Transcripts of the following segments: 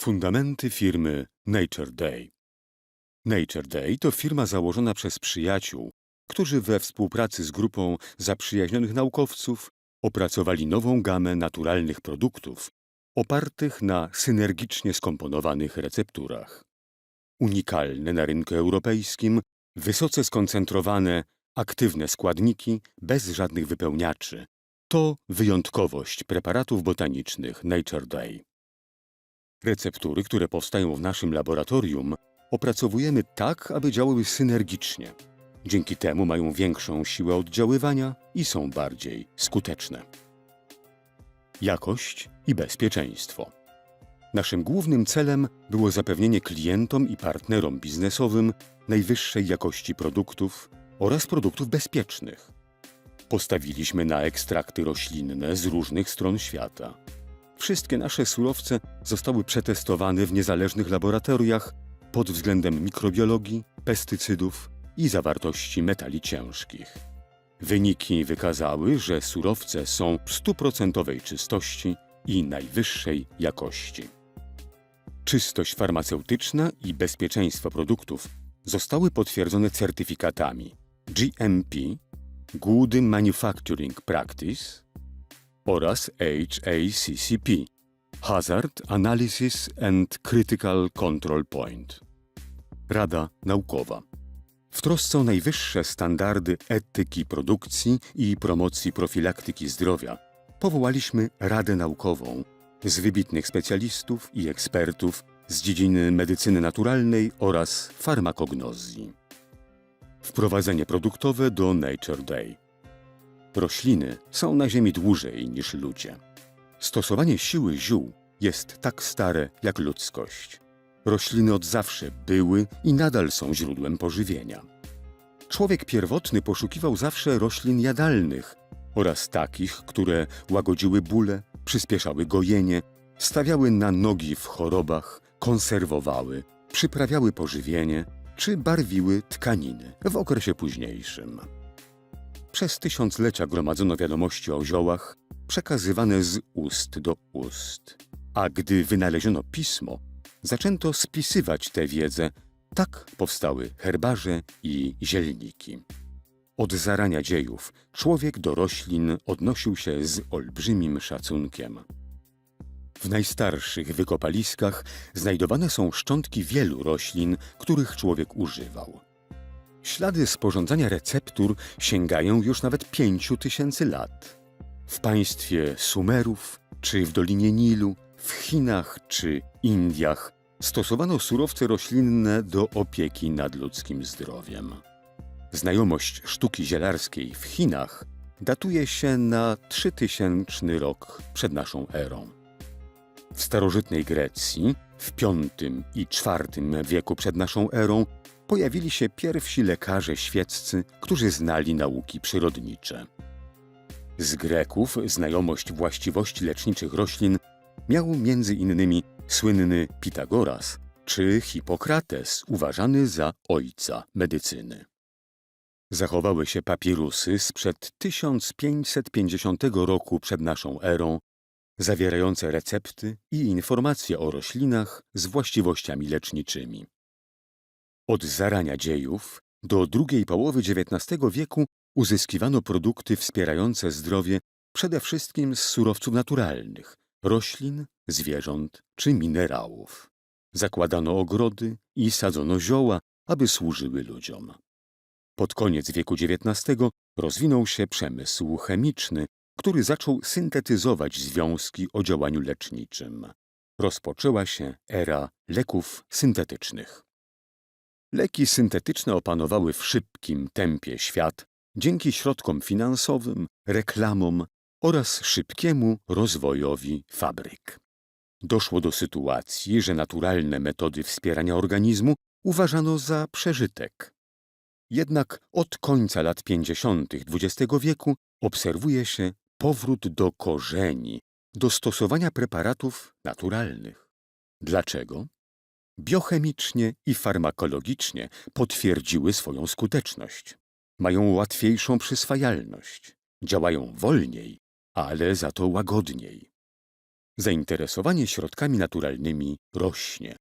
Fundamenty firmy Nature Day. Nature Day to firma założona przez przyjaciół, którzy we współpracy z grupą zaprzyjaźnionych naukowców opracowali nową gamę naturalnych produktów opartych na synergicznie skomponowanych recepturach. Unikalne na rynku europejskim, wysoce skoncentrowane, aktywne składniki bez żadnych wypełniaczy to wyjątkowość preparatów botanicznych Nature Day. Receptury, które powstają w naszym laboratorium, opracowujemy tak, aby działały synergicznie. Dzięki temu mają większą siłę oddziaływania i są bardziej skuteczne. Jakość i bezpieczeństwo. Naszym głównym celem było zapewnienie klientom i partnerom biznesowym najwyższej jakości produktów oraz produktów bezpiecznych. Postawiliśmy na ekstrakty roślinne z różnych stron świata. Wszystkie nasze surowce zostały przetestowane w niezależnych laboratoriach pod względem mikrobiologii, pestycydów i zawartości metali ciężkich. Wyniki wykazały, że surowce są stuprocentowej czystości i najwyższej jakości. Czystość farmaceutyczna i bezpieczeństwo produktów zostały potwierdzone certyfikatami GMP, Good Manufacturing Practice oraz HACCP, Hazard Analysis and Critical Control Point. Rada Naukowa. W trosce o najwyższe standardy etyki produkcji i promocji profilaktyki zdrowia powołaliśmy Radę Naukową z wybitnych specjalistów i ekspertów z dziedziny medycyny naturalnej oraz farmakognozji. Wprowadzenie produktowe do Nature Day. Rośliny są na Ziemi dłużej niż ludzie. Stosowanie siły ziół jest tak stare jak ludzkość. Rośliny od zawsze były i nadal są źródłem pożywienia. Człowiek pierwotny poszukiwał zawsze roślin jadalnych oraz takich, które łagodziły bóle, przyspieszały gojenie, stawiały na nogi w chorobach, konserwowały, przyprawiały pożywienie czy barwiły tkaniny w okresie późniejszym. Przez tysiąclecia gromadzono wiadomości o ziołach, przekazywane z ust do ust. A gdy wynaleziono pismo, zaczęto spisywać tę wiedzę. Tak powstały herbarze i zielniki. Od zarania dziejów człowiek do roślin odnosił się z olbrzymim szacunkiem. W najstarszych wykopaliskach znajdowane są szczątki wielu roślin, których człowiek używał. Ślady sporządzania receptur sięgają już nawet pięciu tysięcy lat. W państwie Sumerów, czy w Dolinie Nilu, w Chinach czy Indiach stosowano surowce roślinne do opieki nad ludzkim zdrowiem. Znajomość sztuki zielarskiej w Chinach datuje się na 3000 rok przed naszą erą. W starożytnej Grecji w V i IV wieku przed naszą erą pojawili się pierwsi lekarze świeccy, którzy znali nauki przyrodnicze. Z Greków znajomość właściwości leczniczych roślin miał między innymi słynny Pitagoras czy Hipokrates, uważany za ojca medycyny. Zachowały się papirusy sprzed 1550 roku przed naszą erą, zawierające recepty i informacje o roślinach z właściwościami leczniczymi. Od zarania dziejów do drugiej połowy XIX wieku uzyskiwano produkty wspierające zdrowie przede wszystkim z surowców naturalnych, roślin, zwierząt czy minerałów. Zakładano ogrody i sadzono zioła, aby służyły ludziom. Pod koniec wieku XIX rozwinął się przemysł chemiczny, który zaczął syntetyzować związki o działaniu leczniczym. Rozpoczęła się era leków syntetycznych. Leki syntetyczne opanowały w szybkim tempie świat dzięki środkom finansowym, reklamom oraz szybkiemu rozwojowi fabryk. Doszło do sytuacji, że naturalne metody wspierania organizmu uważano za przeżytek. Jednak od końca lat 50. XX wieku obserwuje się powrót do korzeni, do stosowania preparatów naturalnych. Dlaczego? Biochemicznie i farmakologicznie potwierdziły swoją skuteczność. Mają łatwiejszą przyswajalność, działają wolniej, ale za to łagodniej. Zainteresowanie środkami naturalnymi rośnie.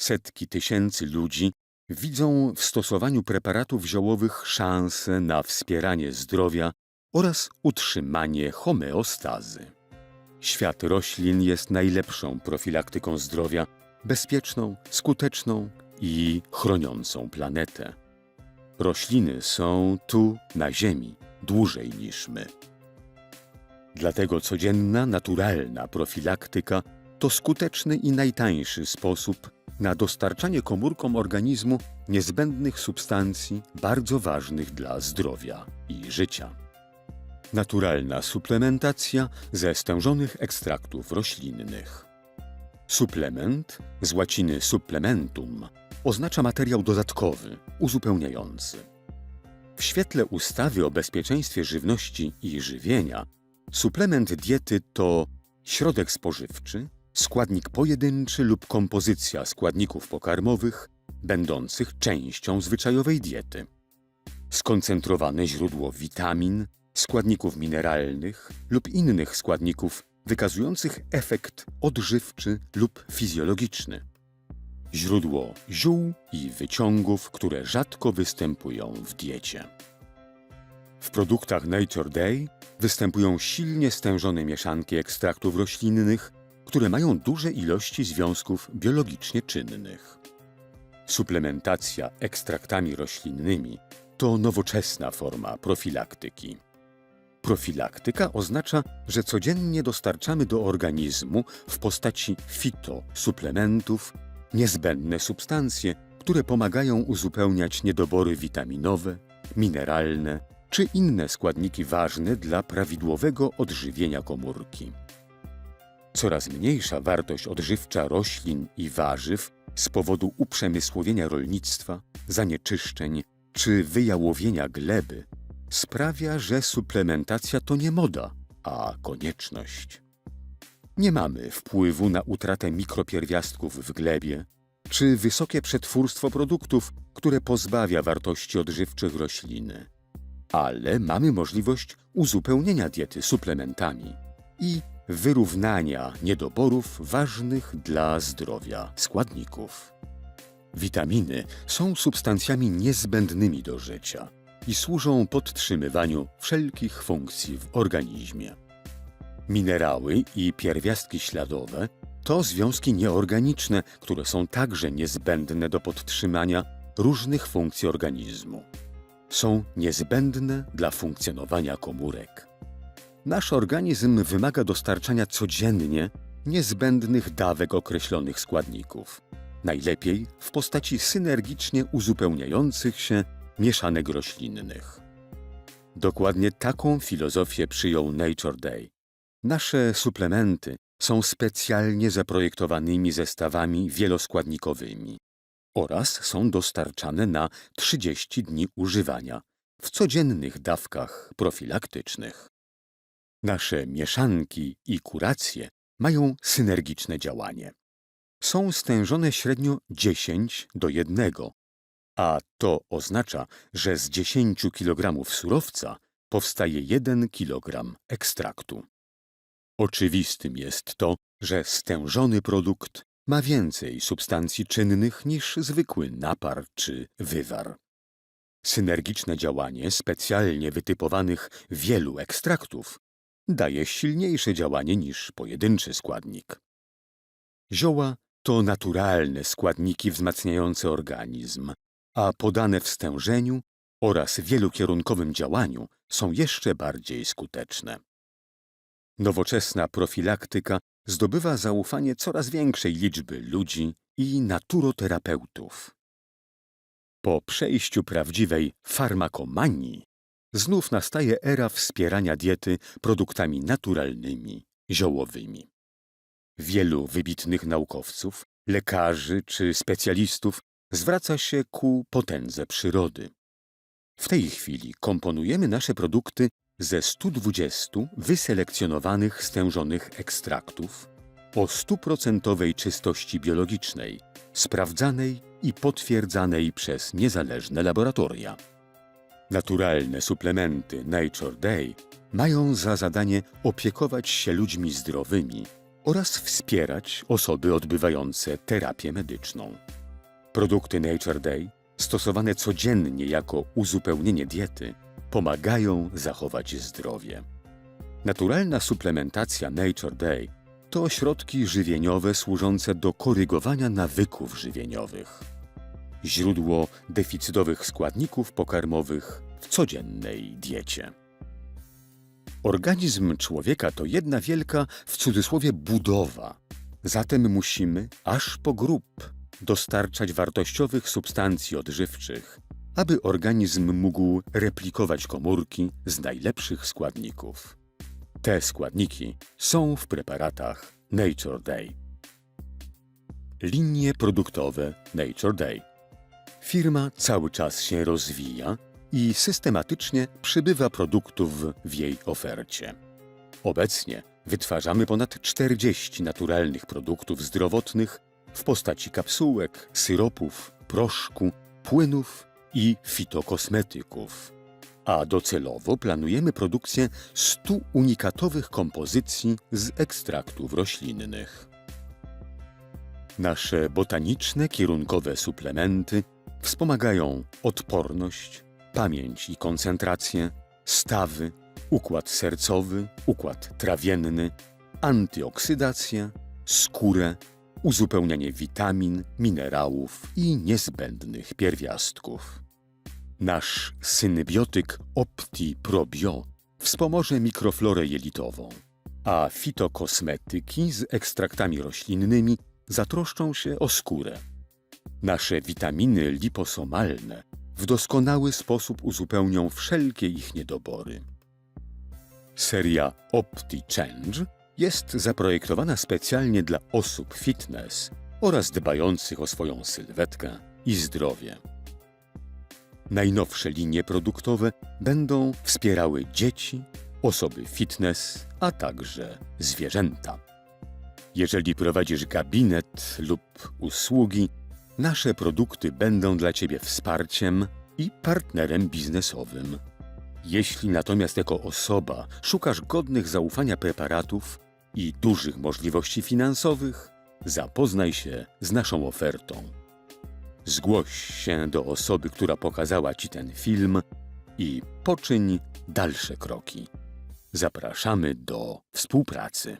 Setki tysięcy ludzi widzą w stosowaniu preparatów ziołowych szansę na wspieranie zdrowia oraz utrzymanie homeostazy. Świat roślin jest najlepszą profilaktyką zdrowia, bezpieczną, skuteczną i chroniącą planetę. Rośliny są tu, na Ziemi, dłużej niż my. Dlatego codzienna, naturalna profilaktyka to skuteczny i najtańszy sposób na dostarczanie komórkom organizmu niezbędnych substancji bardzo ważnych dla zdrowia i życia. Naturalna suplementacja ze stężonych ekstraktów roślinnych. Suplement z łaciny supplementum oznacza materiał dodatkowy, uzupełniający. W świetle ustawy o bezpieczeństwie żywności i żywienia suplement diety to środek spożywczy, składnik pojedynczy lub kompozycja składników pokarmowych będących częścią zwyczajowej diety. Skoncentrowane źródło witamin, składników mineralnych lub innych składników wykazujących efekt odżywczy lub fizjologiczny. Źródło ziół i wyciągów, które rzadko występują w diecie. W produktach Nature Day występują silnie stężone mieszanki ekstraktów roślinnych, które mają duże ilości związków biologicznie czynnych. Suplementacja ekstraktami roślinnymi to nowoczesna forma profilaktyki. Profilaktyka oznacza, że codziennie dostarczamy do organizmu w postaci fitosuplementów niezbędne substancje, które pomagają uzupełniać niedobory witaminowe, mineralne czy inne składniki ważne dla prawidłowego odżywienia komórki. Coraz mniejsza wartość odżywcza roślin i warzyw z powodu uprzemysłowienia rolnictwa, zanieczyszczeń czy wyjałowienia gleby sprawia, że suplementacja to nie moda, a konieczność. Nie mamy wpływu na utratę mikropierwiastków w glebie, czy wysokie przetwórstwo produktów, które pozbawia wartości odżywczych rośliny. Ale mamy możliwość uzupełnienia diety suplementami i wyrównania niedoborów ważnych dla zdrowia składników. Witaminy są substancjami niezbędnymi do życia i służą podtrzymywaniu wszelkich funkcji w organizmie. Minerały i pierwiastki śladowe to związki nieorganiczne, które są także niezbędne do podtrzymania różnych funkcji organizmu. Są niezbędne dla funkcjonowania komórek. Nasz organizm wymaga dostarczania codziennie niezbędnych dawek określonych składników, najlepiej w postaci synergicznie uzupełniających się mieszanek roślinnych. Dokładnie taką filozofię przyjął Nature Day. Nasze suplementy są specjalnie zaprojektowanymi zestawami wieloskładnikowymi oraz są dostarczane na 30 dni używania w codziennych dawkach profilaktycznych. Nasze mieszanki i kuracje mają synergiczne działanie. Są stężone średnio 10 do 1, a to oznacza, że z 10 kg surowca powstaje 1 kg ekstraktu. Oczywistym jest to, że stężony produkt ma więcej substancji czynnych niż zwykły napar czy wywar. Synergiczne działanie specjalnie wytypowanych wielu ekstraktów daje silniejsze działanie niż pojedynczy składnik. Zioła to naturalne składniki wzmacniające organizm, a podane w stężeniu oraz wielokierunkowym działaniu są jeszcze bardziej skuteczne. Nowoczesna profilaktyka zdobywa zaufanie coraz większej liczby ludzi i naturoterapeutów. Po przejściu prawdziwej farmakomanii znów nastaje era wspierania diety produktami naturalnymi, ziołowymi. Wielu wybitnych naukowców, lekarzy czy specjalistów zwraca się ku potędze przyrody. W tej chwili komponujemy nasze produkty ze 120 wyselekcjonowanych stężonych ekstraktów o stuprocentowej czystości biologicznej, sprawdzanej i potwierdzanej przez niezależne laboratoria. Naturalne suplementy Nature Day mają za zadanie opiekować się ludźmi zdrowymi oraz wspierać osoby odbywające terapię medyczną. Produkty Nature Day, stosowane codziennie jako uzupełnienie diety, pomagają zachować zdrowie. Naturalna suplementacja Nature Day to środki żywieniowe służące do korygowania nawyków żywieniowych. Źródło deficytowych składników pokarmowych w codziennej diecie. Organizm człowieka to jedna wielka, w cudzysłowie, budowa. Zatem musimy, aż po grób, dostarczać wartościowych substancji odżywczych, aby organizm mógł replikować komórki z najlepszych składników. Te składniki są w preparatach Nature Day. Linie produktowe Nature Day. Firma cały czas się rozwija i systematycznie przybywa produktów w jej ofercie. Obecnie wytwarzamy ponad 40 naturalnych produktów zdrowotnych w postaci kapsułek, syropów, proszku, płynów i fitokosmetyków. A docelowo planujemy produkcję 100 unikatowych kompozycji z ekstraktów roślinnych. Nasze botaniczne kierunkowe suplementy wspomagają odporność, pamięć i koncentrację, stawy, układ sercowy, układ trawienny, antyoksydację, skórę, uzupełnianie witamin, minerałów i niezbędnych pierwiastków. Nasz symbiotyk Opti Probio wspomoże mikroflorę jelitową, a fitokosmetyki z ekstraktami roślinnymi zatroszczą się o skórę. Nasze witaminy liposomalne w doskonały sposób uzupełnią wszelkie ich niedobory. Seria Opti Change jest zaprojektowana specjalnie dla osób fitness oraz dbających o swoją sylwetkę i zdrowie. Najnowsze linie produktowe będą wspierały dzieci, osoby fitness, a także zwierzęta. Jeżeli prowadzisz gabinet lub usługi, nasze produkty będą dla Ciebie wsparciem i partnerem biznesowym. Jeśli natomiast jako osoba szukasz godnych zaufania preparatów i dużych możliwości finansowych, zapoznaj się z naszą ofertą. Zgłoś się do osoby, która pokazała Ci ten film i poczyń dalsze kroki. Zapraszamy do współpracy.